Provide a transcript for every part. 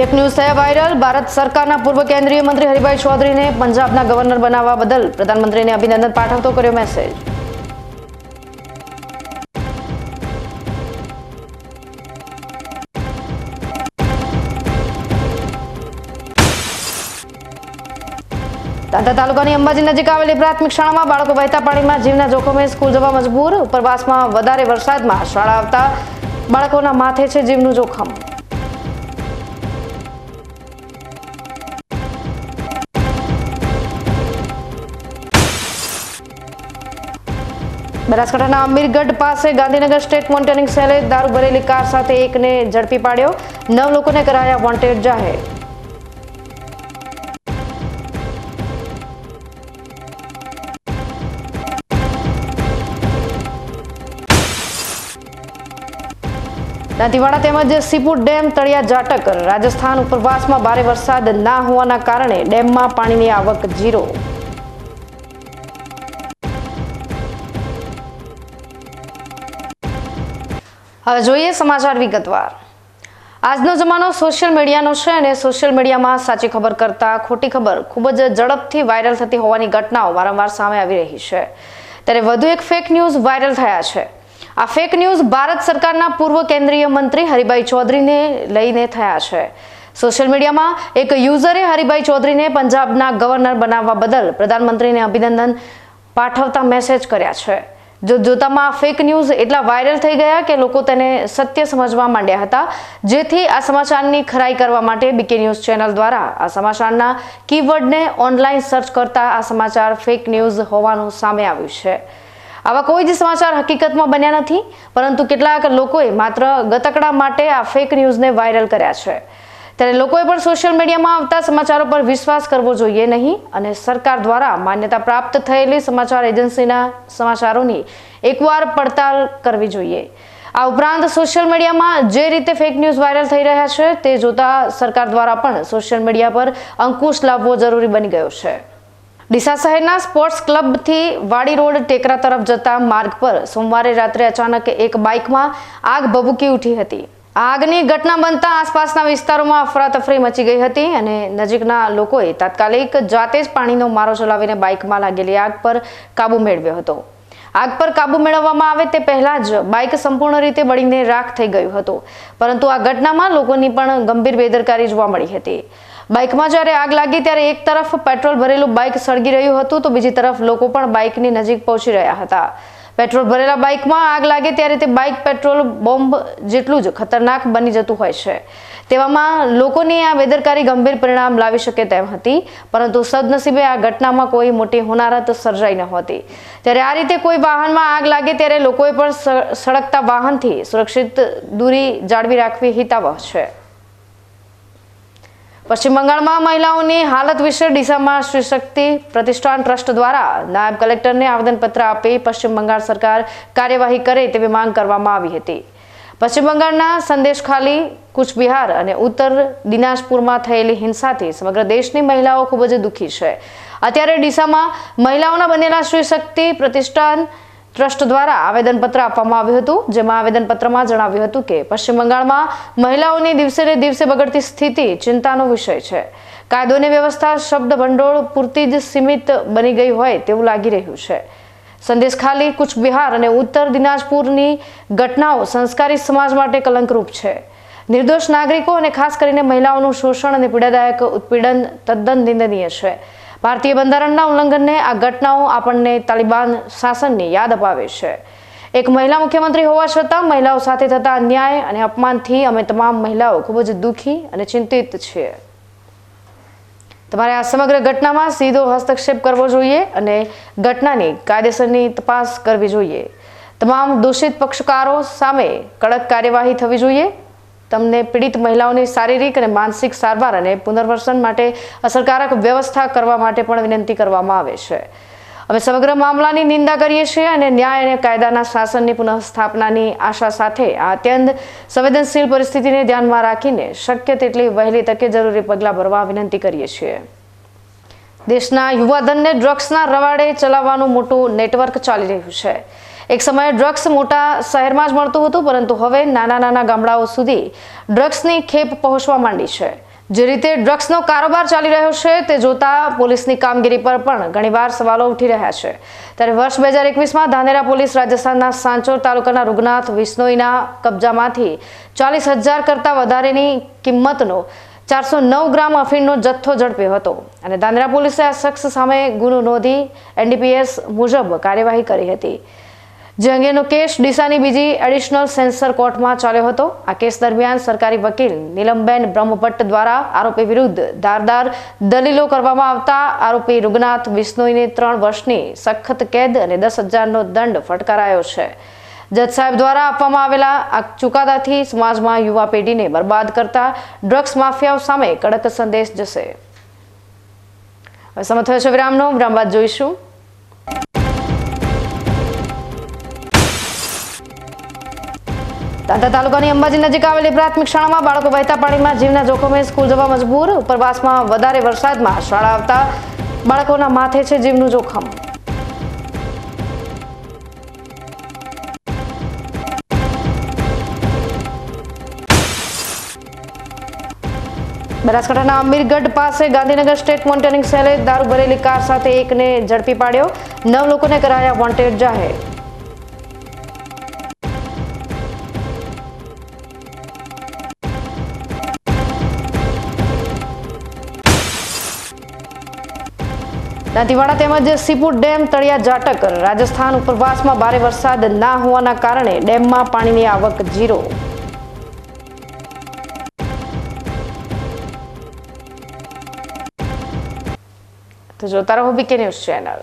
Fake news થયા viral Bharat સરકારના પૂર્વ કેન્દ્રીય મંત્રી હરિભાઈ ચૌધરીને પંજાબના ગવર્નર બનાવવા બદલ પ્રધાનમંત્રીને અભિનંદન પાઠવતો કર્યો મેસેજ દાંતા તાલુકાની અંબાજી નજીક આવેલી પ્રાથમિક શાળામાં બાળકો વહેતા પાણીમાં જીવના જોખમે સ્કૂલ જવા મજબૂર. ઉપરવાસમાં વધારે વરસાદમાં શાળા આવતા બાળકોના માથે છે જીવનું જોખમ. બનાસકાંઠાના અમીરગઢ પાસે ગાંધીનગર સ્ટેટ મોનિટરિંગ સેલે દારૂ ભરેલી કાર સાથે એકને ઝડપી પાડ્યો. નવ લોકોને કરાયા વોન્ટેડ જાહેર. દાંતીવાડા તેમજ સીપુર ડેમ તળિયા જાટક. રાજસ્થાન ઉપરવાસમાં ભારે વરસાદ ના હોવાના કારણે ડેમમાં પાણીની આવક ઝીરો. હવે જોઈએ સમાચાર વિગતવાર. આજનો જમાનો સોશિયલ મીડિયાનો છે અને સોશિયલ મીડિયામાં સાચી ખબર કરતાં ખોટી ખબર ખૂબ જ ઝડપથી વાયરલ થતી હોવાની ઘટનાઓ વારંવાર સામે આવી રહી છે. ત્યારે વધુ એક ફેક ન્યૂઝ વાયરલ થયા છે. આ ફેક ન્યૂઝ ભારત સરકારના પૂર્વ કેન્દ્રીય મંત્રી હરિભાઈ ચૌધરીને લઈને થયા છે. સોશિયલ મીડિયામાં એક યુઝરે હરિભાઈ ચૌધરીને પંજાબના ગવર્નર બનાવવા બદલ પ્રધાનમંત્રીને અભિનંદન પાઠવતા મેસેજ કર્યા છે. જો જોતામાં ફેક ન્યૂઝ એટલા વાયરલ થઈ ગયા કે લોકો તેને સત્ય સમજવા માંડ્યા હતા. જેથી આ સમાચારની ખરાઈ કરવા માટે બીકે ન્યૂઝ ચેનલ દ્વારા આ સમાચારના કીવર્ડને ઓનલાઈન સર્ચ કરતા આ સમાચાર ફેક ન્યૂઝ હોવાનું સામે આવ્યું છે. આવા કોઈ જ સમાચાર હકીકતમાં બન્યા નથી, પરંતુ કેટલાક લોકોએ માત્ર ગતકડા માટે આ ફેક ન્યૂઝને વાયરલ કર્યા છે. ત્યારે લોકોએ પણ સોશિયલ મીડિયામાં આવતા સમાચારો પર વિશ્વાસ કરવો જોઈએ નહીં અને સરકાર દ્વારા માન્યતા પ્રાપ્ત થયેલી સમાચાર એજન્સીના સમાચારોની એકવાર પડતાલ કરવી જોઈએ. આ ઉપરાંત સોશિયલ મીડિયામાં જે રીતે ફેક ન્યૂઝ વાયરલ થઈ રહ્યા છે તે જોતા સરકાર દ્વારા પણ સોશિયલ મીડિયા પર અંકુશ લાવવો જરૂરી બની ગયો છે. ડીસા શહેરના સ્પોર્ટ્સ ક્લબથી વાડી રોડ ટેકરા તરફ જતા માર્ગ પર સોમવારે રાત્રે અચાનક એક બાઇકમાં આગ ભભૂકી ઉઠી હતી. આગની ઘટના બનતા આસપાસના વિસ્તારોમાં અફરાતફરી મચી ગઈ હતી અને નજીકના લોકોએ તાત્કાલિક જાતે જ પાણીનો મારો ચલાવીને બાઇકમાં લાગેલી આગ પર કાબુ મેળવ્યો હતો. આગ પર કાબુ મેળવવામાં આવે તે પહેલા જ બાઇક સંપૂર્ણ રીતે બળીને રાખ થઈ ગયું હતું. પરંતુ આ ઘટનામાં લોકોની પણ ગંભીર બેદરકારી જોવા મળી હતી. બાઇકમાં જ્યારે આગ લાગી ત્યારે એક તરફ પેટ્રોલ ભરેલું બાઇક સળગી રહ્યું હતું તો બીજી તરફ લોકો પણ બાઇકની નજીક પહોંચી રહ્યા હતા. પેટ્રોલ ભરેલા બાઇકમાં આગ લાગે ત્યારે તે બાઇક પેટ્રોલ બોમ્બ જેટલું જ ખતરનાક બની જતું હોય છે. તેવામાં લોકોની આ બેદરકારી ગંભીર પરિણામ લાવી શકે તેમ હતી, પરંતુ સદનસીબે આ ઘટનામાં કોઈ મોટી હોનારત સર્જાઈ નહોતી ત્યારે આ રીતે કોઈ વાહનમાં આગ લાગે ત્યારે લોકોએ પણ સળગતા વાહનથી સુરક્ષિત દૂરી જાળવી રાખવી હિતાવહ છે. પશ્ચિમ બંગાળમાં મહિલાઓની હાલત વિશે ડીસામાં શ્રી પ્રતિષ્ઠાન ટ્રસ્ટ દ્વારા નાયબ કલેક્ટરને આવેદનપત્ર આપી પશ્ચિમ બંગાળ સરકાર કાર્યવાહી કરે તેવી માંગ કરવામાં આવી હતી. પશ્ચિમ બંગાળના સંદેશખાલી કુચબિહાર અને ઉત્તર દિનાજપુરમાં થયેલી હિંસાથી સમગ્ર દેશની મહિલાઓ ખૂબ જ દુઃખી છે. અત્યારે ડીસામાં મહિલાઓના બનેલા શ્રી પ્રતિષ્ઠાન ટ્રસ્ટ દ્વારા આવેદનપત્ર આપવામાં આવ્યું હતું, જેમાં આવેદનપત્રમાં જણાવ્યું હતું કે પશ્ચિમ બંગાળમાં મહિલાઓની દિવસે ને દિવસે બગડતી સ્થિતિ ચિંતાનો વિષય છે. કાયદોની વ્યવસ્થા શબ્દ ભંડોળ પૂરતી જ સીમિત બની ગઈ હોય તેવું લાગી રહ્યું છે. સંદેશ ખાલી કુચ બિહાર અને ઉત્તર દિનાજપુરની ઘટનાઓ સંસ્કારી સમાજ માટે કલંકરૂપ છે. નિર્દોષ નાગરિકો અને ખાસ કરીને મહિલાઓનું શોષણ અને પીડાદાયક ઉત્પીડન તદ્દન નિંદનીય છે. ભારતીય બંધારણના ઉલ્લંઘનને આ ઘટનાઓ આપણને તાલિબાન શાસનની યાદ અપાવે છે. એક મહિલા મુખ્યમંત્રી હોવા છતાં મહિલાઓ સાથે થતા અન્યાય અને અપમાનથી અમે તમામ મહિલાઓ ખૂબ જ દુઃખી અને ચિંતિત છીએ. તમારે આ સમગ્ર ઘટનામાં સીધો હસ્તક્ષેપ કરવો જોઈએ અને ઘટનાની કાયદેસરની તપાસ કરવી જોઈએ. તમામ દોષિત પક્ષકારો સામે કડક કાર્યવાહી થવી જોઈએ. તમને પીડિત મહિલાઓની શારીરિક અને માનસિક સારવાર અને પુનર્વસન માટે અસરકારક વ્યવસ્થા કરવા માટે પણ વિનંતી કરવામાં આવે છે. અમે સમગ્ર મામલાની નિંદા કરીએ છીએ અને ન્યાય અને કાયદાના શાસનની પુનઃસ્થાપનાની આશા સાથે આ અત્યંત સંવેદનશીલ પરિસ્થિતિને ધ્યાનમાં રાખીને શક્ય તેટલી વહેલી તકે જરૂરી પગલાં ભરવા વિનંતી કરીએ છીએ. દેશના યુવાધનને ડ્રગ્સના રવાડે ચલાવવાનું મોટું નેટવર્ક ચાલી રહ્યું છે. એક સમયે ડ્રગ્સ મોટા શહેરમાં જ મળતું હતું, પરંતુ હવે નાના નાના ગામડાઓ સુધી ડ્રગ્સની ખેપ પહોંચવા માંડી છે. જે રીતે ડ્રગ્સનો કારોબાર ચાલી રહ્યો છે, તે જોતા પોલીસની કામગીરી પર પણ ઘણીવાર સવાલો ઉઠી રહ્યા છે. ત્યારે વર્ષ બે હજાર એકવીસમાં ધાનેરા પોલીસ રાજસ્થાનના સાંચોર તાલુકાના રૂગનાથ વિસ્નોઈના કબજામાંથી ચાલીસ હજાર કરતાં વધારેની કિંમતનો ચારસો નવ ગ્રામ અફીણનો જથ્થો ઝડપ્યો હતો. અને ધાનેરા પોલીસે આ શખ્સ સામે ગુનો નોંધી એનડીપીએસ મુજબ કાર્યવાહી કરી હતી. જે અંગેનો કેસ ડીસાની બીજી એડિશનલ સેન્સર કોર્ટમાં ચાલ્યો હતો. આ કેસ દરમિયાન સરકારી વકીલ નીલમબેન બ્રહ્મભટ્ટ દ્વારા આરોપી વિરુદ્ધ ધારદાર દલીલો કરવામાં આવતા આરોપી રૂગનાથ વિશ્નોઈને ત્રણ વર્ષની સખત કેદ અને દસ હજારનો દંડ ફટકારાયો છે. જજ સાહેબ દ્વારા આપવામાં આવેલા આ ચુકાદાથી સમાજમાં યુવા પેઢીને બરબાદ કરતા ડ્રગ્સ માફિયાઓ સામે કડક સંદેશ જશે. સમય થયો છે વિરામનો. વિરામ બાદ જોઈશું. દાંતા તાલુકાની અંબાજી નજીક આવેલી પ્રાથમિક શાળામાં બાળકો વહેતા પાણીમાં જીવના જોખમે સ્કૂલ જવા મજબૂર. ઉપરવાસમાં વધારે વરસાદમાં શાળા આવતા બાળકોના માથે છે જીવનું જોખમ. બનાસકાંઠાના અમીરગઢ પાસે ગાંધીનગર સ્ટેટ મોનિટરિંગ સેલે દારૂ ભરેલી કાર સાથે એકને ઝડપી પાડ્યો. નવ લોકોને કરાયા વોન્ટેડ જાહેર. દાંતીવાડા તેમજ સીપુર ડેમ તળિયા જાટક રાજસ્થાન ઉપરવાસમાં ભારે વરસાદ ના હોવાના કારણે ડેમમાં પાણીની આવક ઝીરો. તો જોતા રહો BK news channel.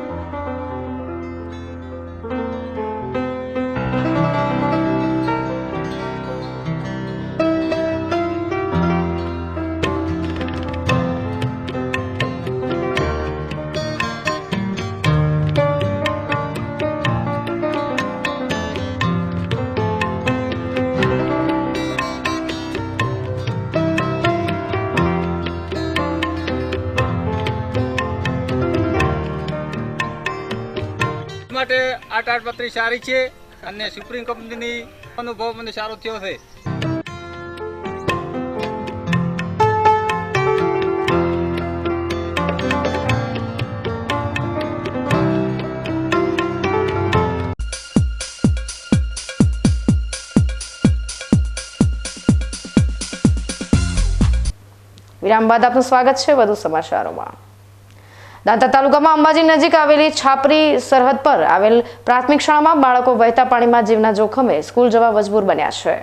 તાડપત્રી સારી છે અને સુપ્રીમ કંપનીની અનુભવ મને સારો થયો છે. વિરામ બાદ આપનું સ્વાગત છે વધુ સમાચારોમાં. દાંતા તાલુકામાં અંબાજી નજીક આવેલી છાપરી સરહદ પર આવેલ પ્રાથમિક શાળામાં બાળકો વહેતા પાણીમાં જીવના જોખમે સ્કૂલ જવા મજબૂર બન્યા છે.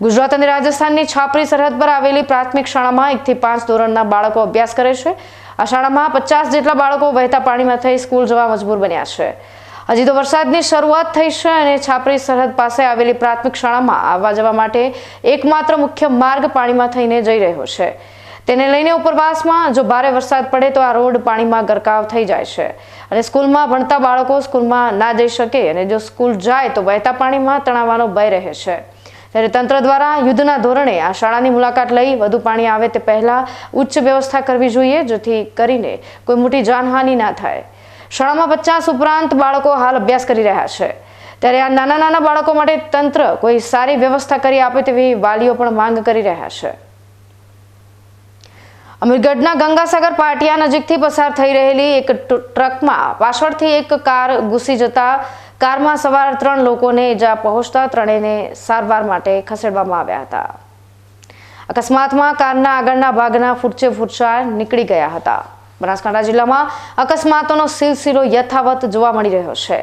ગુજરાત અને રાજસ્થાનની છાપરી સરહદ પર આવેલી પ્રાથમિક શાળામાં એકથી પાંચ ધોરણના બાળકો અભ્યાસ કરે છે. આ શાળામાં પચાસ જેટલા બાળકો વહેતા પાણીમાં થઈ સ્કૂલ જવા મજબૂર બન્યા છે. હજી તો વરસાદની શરૂઆત થઈ છે અને છાપરી સરહદ પાસે આવેલી પ્રાથમિક શાળામાં આવવા જવા માટે એકમાત્ર મુખ્ય માર્ગ પાણીમાં થઈને જઈ રહ્યો છે. તેને લઈને ઉપરવાસમાં જો ભારે વરસાદ પડે તો આ રોડ પાણીમાં ગરકાવ થઈ જાય છે. અને સ્કૂલમાં ભણતા બાળકો સ્કૂલમાં ના જઈ શકે અને જો સ્કૂલ જાય તો વહેતા પાણીમાં તણાવવાનો ભય રહે છે. ત્યારે તંત્ર દ્વારા યુદ્ધના ધોરણે આ શાળાની મુલાકાત લઈ વધુ પાણી આવે તે પહેલાં ઉચ્ચ વ્યવસ્થા કરવી જોઈએ, જેથી કરીને કોઈ મોટી જાનહાનિ ના થાય. શાળામાં પચાસ ઉપરાંત બાળકો હાલ અભ્યાસ કરી રહ્યા છે. ત્યારે આ નાના નાના બાળકો માટે તંત્ર કોઈ સારી વ્યવસ્થા કરી આપે તેવી વાલીઓ પણ માંગ કરી રહ્યા છે. અમીરગઢના ગંગાસાગર પાટિયા નજીકથી પસાર થઈ રહેલી એક ટ્રકમાં પાછળથી એક કાર ઘૂસી જતા કારમાં સવાર ત્રણ લોકોને ઈજા પહોંચતા ત્રણેયને સારવાર માટે ખસેડવામાં આવ્યા હતા. અકસ્માતમાં કારના આગળના ભાગના ફૂટચે ફૂટચા નીકળી ગયા હતા. બનાસકાંઠા જિલ્લામાં અકસ્માતોનો સિલસિલો યથાવત જોવા મળી રહ્યો છે.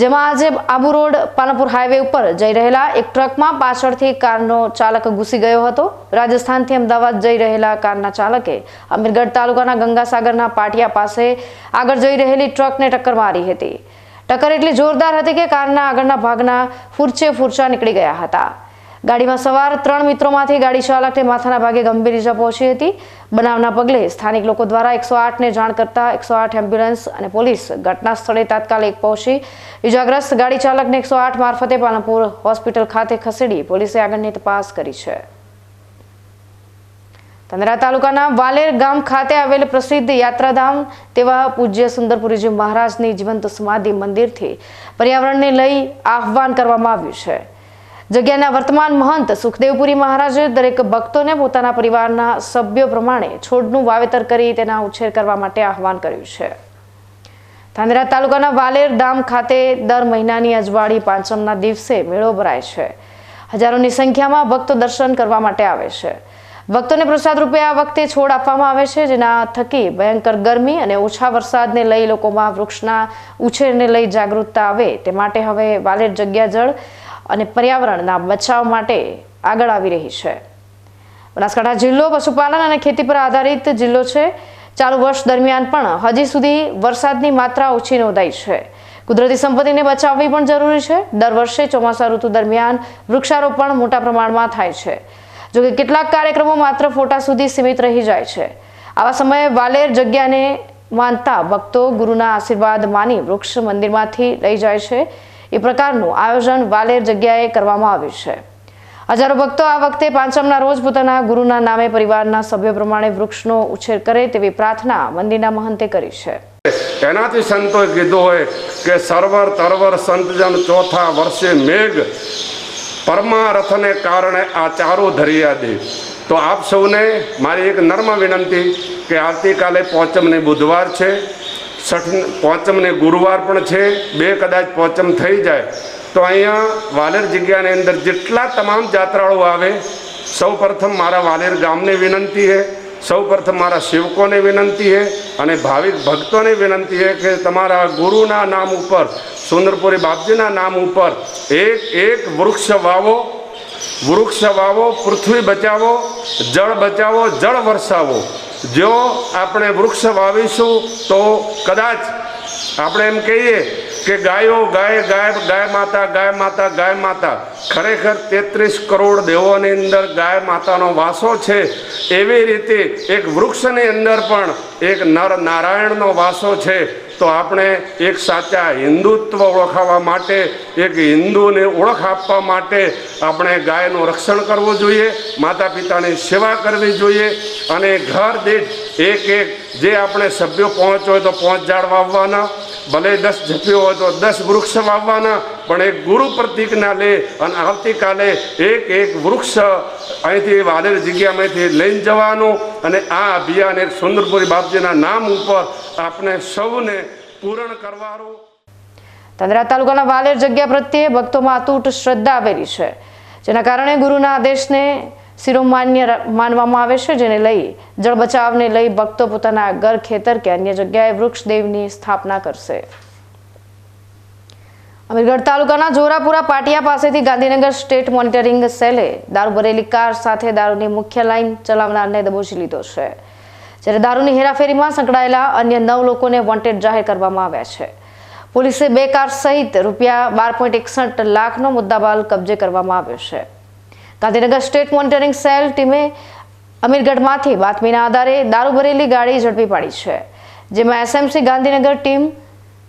જેમાં આજે આબુ રોડ પાલનપુર હાઈવે ઉપર જઈ રહેલા એક ટ્રકમાં પાછળથી કારનો ચાલક ઘૂસી ગયો હતો. રાજસ્થાનથી અમદાવાદ જઈ રહેલા કારના ચાલકે અમીરગઢ તાલુકાના ગંગાસાગરના પાટિયા પાસે આગળ જઈ રહેલી ટ્રકને ટક્કર મારી હતી. ટક્કર એટલી જોરદાર હતી કે કારના આગળના ભાગના ફૂરચે ફૂરચા નીકળી ગયા હતા. ગાડીમાં સવાર ત્રણ મિત્રોમાંથી ગાડી ચાલકને માથાના ભાગે ગંભીર ઇજા પહોંચી હતી. બનાવના પગલે સ્થાનિક લોકો દ્વારા એકસો આઠને જાણ કરતા એકસો આઠ એમ્બ્યુલન્સ અને પોલીસ ઘટના સ્થળે તાત્કાલિક પહોંચી. ઇજાગ્રસ્ત ગાડી ચાલકને એકસો આઠ મારફતે પાલનપુર હોસ્પિટલ ખાતે ખસેડી પોલીસે આગળની તપાસ કરી છે. કંદરા તાલુકાના વાલેર ગામ ખાતે આવેલ પ્રસિદ્ધ યાત્રાધામ તેવા પૂજ્ય સુંદરપુરીજી મહારાજની જીવંત સમાધિ મંદિરથી પર્યાવરણને લઈ આહવાન કરવામાં આવ્યું છે. જગ્યાના વર્તમાન મહંત સુખદેવપુરી મહારાજે દરેક ભક્તોને પોતાના પરિવારના સભ્યો પ્રમાણે છોડનું વાવેતર કરી તેના ઉછેર કરવા માટે આહવાન કર્યું છે. ધાનેરા તાલુકાના વાલેર ધામ ખાતે દર મહિનાની અજવાળી પાંચમના દિવસે મેળો ભરાય છે. હજારોની સંખ્યામાં ભક્તો દર્શન કરવા માટે આવે છે. ભક્તોને પ્રસાદ રૂપે આ વખતે છોડ આપવામાં આવે છે, જેના થકી ભયંકર ગરમી અને ઓછા વરસાદને લઈ લોકોમાં વૃક્ષના ઉછેરને લઈ જાગૃતતા આવે. તે માટે હવે વાલેર જગ્યા જળ અને પર્યાવરણના બચાવ માટે આગળ આવી રહી છે. બનાસકાંઠા જિલ્લો પશુપાલન અને ખેતી પર આધારિત જિલ્લો છે. ચાલુ વર્ષ દરમિયાન પણ હજી સુધી વરસાદની માત્રા ઓછી નોંધાઈ છે. કુદરતી સંપત્તિને બચાવવી પણ જરૂરી છે. દર વર્ષે ચોમાસા ઋતુ દરમિયાન વૃક્ષારોપણ મોટા પ્રમાણમાં થાય છે. જોકે કેટલાક કાર્યક્રમો માત્ર ફોટા સુધી સીમિત રહી જાય છે. આવા સમયે વાલેર જગ્યાને માનતા ભક્તો ગુરુના આશીર્વાદ માની વૃક્ષ મંદિરમાંથી લઈ જાય છે. એ પ્રકારનું આયોજન વાલેર જગ્યાએ કરવામાં આવ્યું છે. હજારો ભક્તો આ વખતે પાંચમના રોજ પોતાના ગુરુના નામે પરિવારના સભ્યો પ્રમાણે વૃક્ષનો ઉછેર કરે તેવી પ્રાર્થના મંદિરના મહંતે કરી છે. એનાથી સંતોએ કીધું હોય કે સરવર તરવર સંતજન ચોથા વર્ષે મેઘ પરમારથને કારણે આ ચારો ધરિયા દે. તો આપ સૌને મારી એક નર્મ વિનંતી કે આવતીકાલે પોચમની બુધવાર છે. છઠ પોચમને ગુરુવાર પણ છે, બે કદાચ પોચમ થઈ જાય. તો અહીંયા વાલેર જગ્યાની અંદર જેટલા તમામ જાત્રાળુઓ આવે, સૌ પ્રથમ મારા વાલેર ગામને વિનંતી છે સૌ પ્રથમ મારા સેવકોને વિનંતી છે અને ભાવિક ભક્તોને વિનંતી છે કે તમારા ગુરુના નામ ઉપર, સુંદરપુરી બાપજીના નામ ઉપર એક એક વૃક્ષ વાવો વૃક્ષ વાવો, પૃથ્વી બચાવો, જળ બચાવો, જળ વરસાવો. જો આપણે વૃક્ષ વાવીશું તો કદાચ આપણે એમ કહીએ કે ગાયો ગાય ગાય ગાય માતા ગાય માતા ગાય માતા ખરેખર તેત્રીસ કરોડ દેવોની અંદર ગાય માતાનો વાસો છે. એવી રીતે એક વૃક્ષની અંદર પણ એક નર નારાયણનો વાસો છે. તો આપણે એક સાચા હિન્દુત્વ ઓળખાવા માટે, એક હિન્દુને ઓળખ આપવા માટે આપણે ગાયનું રક્ષણ કરવું જોઈએ માતા પિતાની સેવા કરવી જોઈએ અને ઘર દીઠ એક એક જે આપણે સભ્યો પહોંચ હોય તો પહોંચ ઝાડ વાવવાના, ભલે દસ ઝપીઓ હોય તો દસ વૃક્ષ વાવવાના, પણ એક ગુરુ પ્રતિજ્ઞા લે અને આવતીકાલે એક એક વૃક્ષ અહીંથી વાલેર જગ્યામાંથી લઈને જવાનું અને આ અભિયાન એક સુંદરપુરી બાપજીના નામ ઉપર આપણે સૌને પૂર્ણ કરવાનું. તંદરા તાલુકાના વાલેર જગ્યા પ્રત્યે ભક્તોમાં અતૂટ શ્રદ્ધા આવેલી છે, જેના કારણે ગુરુના આદેશને શિરોમાન્ય માનવામાં આવે છે, જેને લઈ જળ બચાવને લઈ ભક્તો પોતાના ઘર, ખેતર કે અન્ય જગ્યાએ વૃક્ષ દેવની સ્થાપના કરશે. અમીરગઢ તાલુકાના જોરાપુરા પાટિયા પાસેથી ગાંધીનગર સ્ટેટ મોનિટરિંગ સેલે દારૂ ભરેલી કાર સાથે દારૂની મુખ્ય લાઇન ચલાવનારને દબોચી લીધો છે. જ્યારે દારૂની હેરાફેરીમાં સંકળાયેલા અન્ય નવ લોકોને વોન્ટેડ જાહેર કરવામાં આવ્યા છે. પોલીસે બે કાર સહિત રૂપિયા બાર પોઈન્ટ એકસઠ લાખનો મુદ્દામાલ કબજે કરવામાં આવ્યો છે. ગાંધીનગર સ્ટેટ મોનિટરિંગ સેલ ટીમે અમીરગઢમાંથી બાતમીના આધારે દારૂ ભરેલી ગાડી ઝડપી પાડી છે, જેમાં એસએમસી ગાંધીનગર ટીમ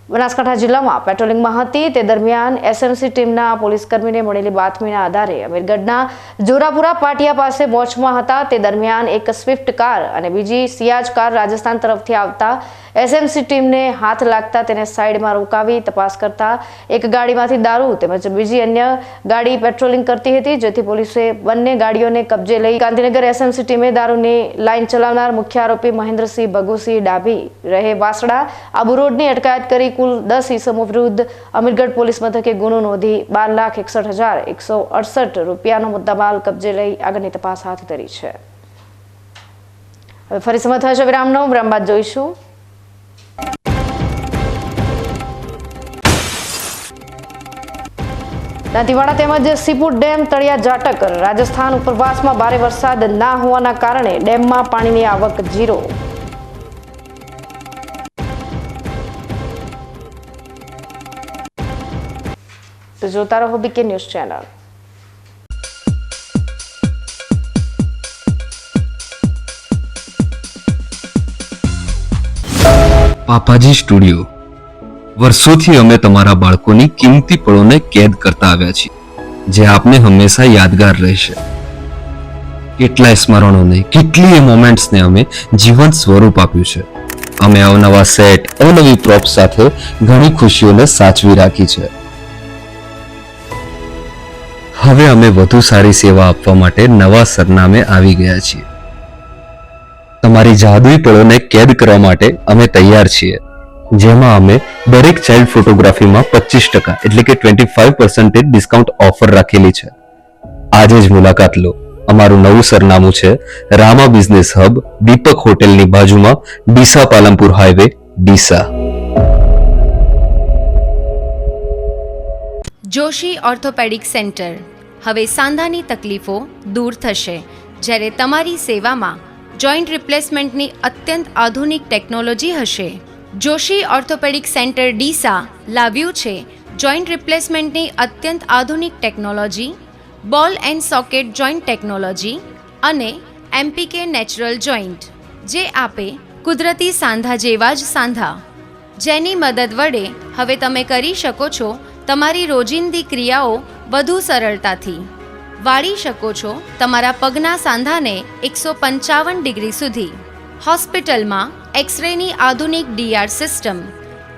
બનાસકાંઠા જિલ્લામાં પેટ્રોલિંગમાં હતી. તે દરમિયાન એસએમસી ટીમના પોલીસકર્મીને મળેલી બાતમીના આધારે અમીરગઢના જોરાપુરા પાટિયા પાસે મોચમાં હતા. તે દરમિયાન એક સ્વિફ્ટ કાર અને બીજી સિયાજ કાર રાજસ્થાન તરફથી આવતા એસએમસી ટીમને હાથ લાગતા તેને સાઈડમાં રોકાવી તપાસ કરતા એક ગાડીમાંથી દારૂ તેમજ બીજી અન્ય ગાડી પેટ્રોલિંગ કરતી હતી, જેથી પોલીસે બંને ગાડીઓને કબજે લઈ ગાંધીનગર એસએમસી ટીમે દારૂની લાઇન ચલાવનાર મુખ્ય આરોપી મહેન્દ્રસિંહ ભગુસિંહ ડાભી રહે વાસડા, આબુ રોડની અટકાયત કરી કુલ દસ ઇસમો વિરુદ્ધ અમીરગઢ પોલીસ મથકે ગુનો નોંધી બાર લાખ એકસઠ હજાર એકસો અડસઠ રૂપિયાનો મુદ્દામાલ કબજે લઈ આગળની તપાસ હાથ ધરી છે. હવે ફરી સમય થશે વિરામનો. વિરામ બાદ જોઈશું. દાંતીવાડા તેમજ સીપુર ડેમ તળિયા જાટક. રાજસ્થાન ઉપરવાસમાં ભારે વરસાદ ના હોવાના કારણે ડેમમાં પાણીની આવક ઝીરો. તો જોતા રહો BK news channel. Papaji studio. વર્ષોથી અમે તમારા બાળકોની કિંમતી પળોને કેદ કરતા આવ્યા છીએ, જે આપને હંમેશા યાદગાર રહેશે. કેટલાય સ્મરણોને, કેટલીય મોમેન્ટ્સને અમે જીવંત સ્વરૂપ આપ્યું છે. અમે અવનવા સેટ અવનવી પ્રોપ સાથે ઘણી ખુશીઓને સાચવી રાખી છે. હવે અમે વધુ સારી સેવા આપવા માટે નવા સરનામે આવી ગયા છીએ. તમારી જાદુઈ પળોને કેદ કરવા માટે અમે તૈયાર છીએ. જેમાં અમે દરેક ચાઇલ્ડ ફોટોગ્રાફીમાં પચીસ ટકા, એટલે કે twenty five percentage discount offer રાખેલી છે. આજે જ મુલાકાત લો. અમારું નવું સરનામું છે રામા બિઝનેસ હબ દીપક હોટેલની બાજુમાં, Deesa Palanpur highway Deesa. Joshi orthopedic centre હવે સાંધાની તકલીફો દૂર થશે. જ્યારે તમારી સેવામાં જોઈન્ટ રિપ્લેસમેન્ટની અત્યંત આધુનિક ટેકનોલોજી હશે. જોશી ઓર્થોપેડિક સેન્ટર ડીસા લાવ્યું છે. જોઈન્ટ રિપ્લેસમેન્ટની અત્યંત આધુનિક technology, ball and socket joint technology અને એમપીકે નેચરલ જોઈન્ટ, જે આપે કુદરતી સાંધા જેવા જ સાંધા. જેની મદદ વડે હવે તમે કરી શકો છો તમારી રોજિંદી ક્રિયાઓ વધુ સરળતાથી. વાળી શકો છો તમારા પગના સાંધાને એકસો પંચાવન ડિગ્રી સુધી. હોસ્પિટલમાં એક્સરેની આધુનિક ડીઆર સિસ્ટમ,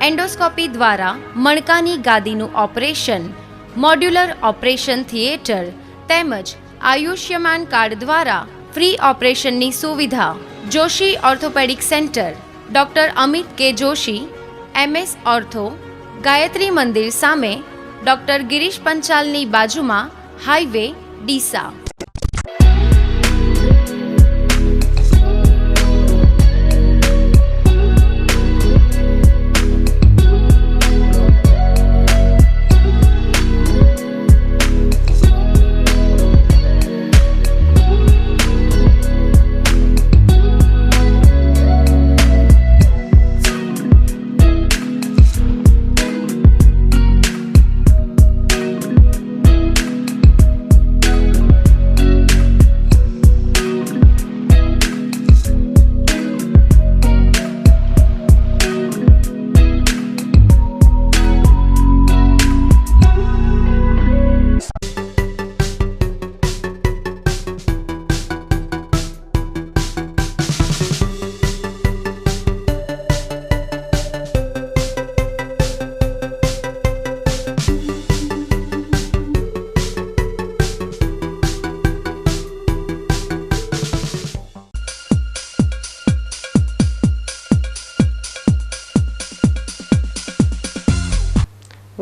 એન્ડોસ્કોપી દ્વારા મણકાની ગાદીનું ઓપરેશન, મોડ્યુલર ઓપરેશન થિયેટર તેમજ આયુષ્યમાન કાર્ડ દ્વારા ફ્રી ઓપરેશનની સુવિધા. Joshi orthopedic centre, doctor Amit K Joshi MS ortho, Gayatri મંદિર સામે ડૉક્ટર ગિરીશ પંચાલની બાજુમાં હાઈવે, ડીસા.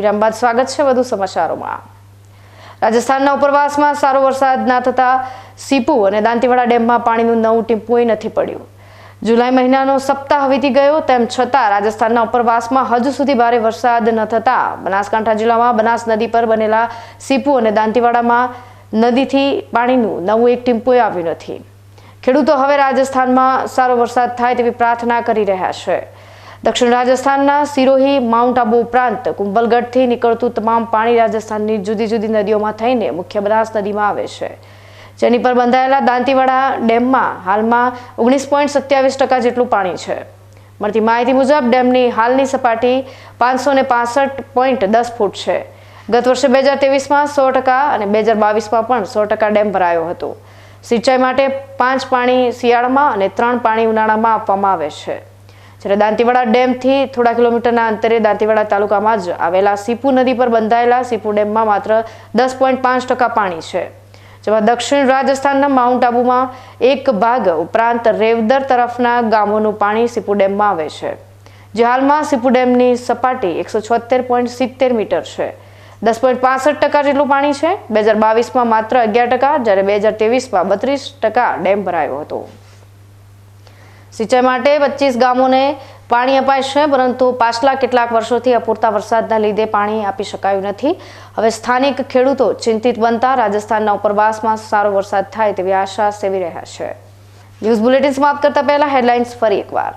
વિરામ બાદ સ્વાગત છે વધુ સમાચારોમાં. રાજસ્થાનના ઉપરવાસમાં સારો વરસાદ ના થતાં સીપુ અને દાંતીવાડા ડેમમાં પાણીનું નવું ટીમ્પુય નથી પડ્યું. જુલાઈ મહિનાનો સપ્તાહ વીતી ગયો, તેમ છતાં રાજસ્થાનના ઉપરવાસમાં હજુ સુધી ભારે વરસાદ ન થતા બનાસકાંઠા જિલ્લામાં બનાસ નદી પર બનેલા સીપુ અને દાંતીવાડામાં નદીથી પાણીનું નવું એક ટીમ્પુએ આવ્યું નથી. ખેડૂતો હવે રાજસ્થાનમાં સારો વરસાદ થાય તેવી પ્રાર્થના કરી રહ્યા છે. દક્ષિણ રાજસ્થાનના સિરોહી, માઉન્ટ આબુ ઉપરાંત કુંભલગઢથી નીકળતું તમામ પાણી રાજસ્થાનની જુદી જુદી નદીઓમાં થઈને મુખ્ય બનાસ નદીમાં આવે છે. જેની પર બંધાયેલા દાંતીવાડા ડેમમાં હાલમાં ઓગણીસ પોઈન્ટ સત્યાવીસ ટકા જેટલું પાણી છે. મળતી માહિતી મુજબ, ડેમની હાલની સપાટી પાંચસો ને પોઈન્ટ દસ ફૂટ છે. ગત વર્ષે બે હજાર તેવીસમાં સો ટકા અને બે હજાર બાવીસમાં પણ સો ટકા ડેમ ભરાયો હતો. સિંચાઈ માટે પાંચ પાણી શિયાળામાં અને ત્રણ પાણી ઉનાળામાં આપવામાં આવે છે. જ્યારે દાંતીવાડા ડેમથી થોડા કિલોમીટરના અંતરે દાંતીવાડા તાલુકામાં જ આવેલા સીપુ નદી પર બંધાયેલા સીપુ ડેમમાં માત્ર દસ પોઈન્ટ પાંચ ટકા પાણી છે. જેમાં દક્ષિણ રાજસ્થાનના માઉન્ટ આબુમાં એક ભાગ ઉપરાંત રેવદર તરફના ગામોનું પાણી સીપુ ડેમમાં આવે છે. જે હાલમાં સીપુ ડેમની સપાટી એકસો છોતેર પોઈન્ટ સિત્તેર મીટર છે. દસ પોઈન્ટ પાસઠ ટકા જેટલું પાણી છે. બે હજાર બાવીસમાં માત્ર અગિયાર ટકા, જ્યારે બે હજાર તેવીસમાં બત્રીસ ટકા ડેમ ભરાયો હતો. સિંચાઈ માટે પચીસ ગામોને પાણી અપાય પરંતુ પાછલા કેટલાક વર્ષોથી અપૂરતા વરસાદના લીધે પાણી આપી શકાયું નથી. હવે સ્થાનિક ખેડૂતો ચિંતિત બનતા રાજસ્થાનના ઉપરવાસમાં સારો વરસાદ થાય તેવી આશા સેવી રહ્યા છે. ન્યૂઝ બુલેટિન સમાપ્ત કરતા પહેલા હેડલાઇન્સ ફરી એકવાર.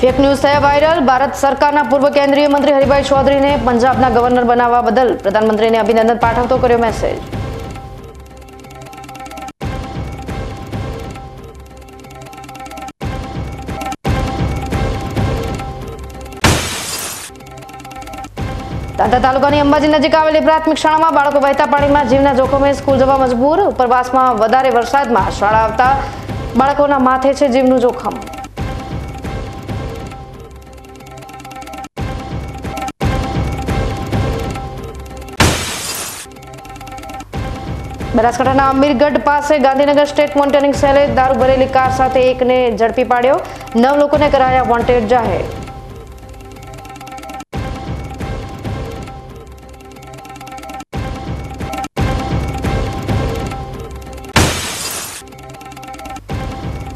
ફેક ન્યૂઝ થયા વાયરલ ભારત સરકારના પૂર્વ કેન્દ્રીય મંત્રી હરિભાઈ ચૌધરીને પંજાબના ગવર્નર બનાવવા બદલ પ્રધાનમંત્રીને અભિનંદન પાઠવતો કર્યો મેસેજ દાંતા તાલુકાની અંબાજી નજીક આવેલી પ્રાથમિક શાળામાં બાળકો વહેતા પાણીમાં જીવના જોખમે સ્કૂલ જવા મજબૂર. ઉપરવાસમાં વધારે વરસાદમાં શાળા આવતા બાળકોના માથે છે જીવનું જોખમ. બનાસકાંઠાના અમીરગઢ પાસે ગાંધીનગર સ્ટેટ મોનિટરિંગ સેલે દારૂ ભરેલી કાર સાથે એકને ઝડપી પાડ્યો. નવ લોકોને કરાયા વોન્ટેડ જાહેર.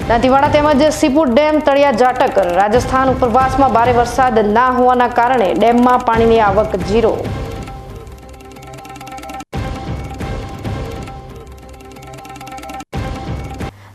દાંતીવાડા તેમજ સીપુર ડેમ તળિયા જાટક. રાજસ્થાન ઉપરવાસમાં ભારે વરસાદ ના હોવાના કારણે ડેમમાં પાણીની આવક ઝીરો.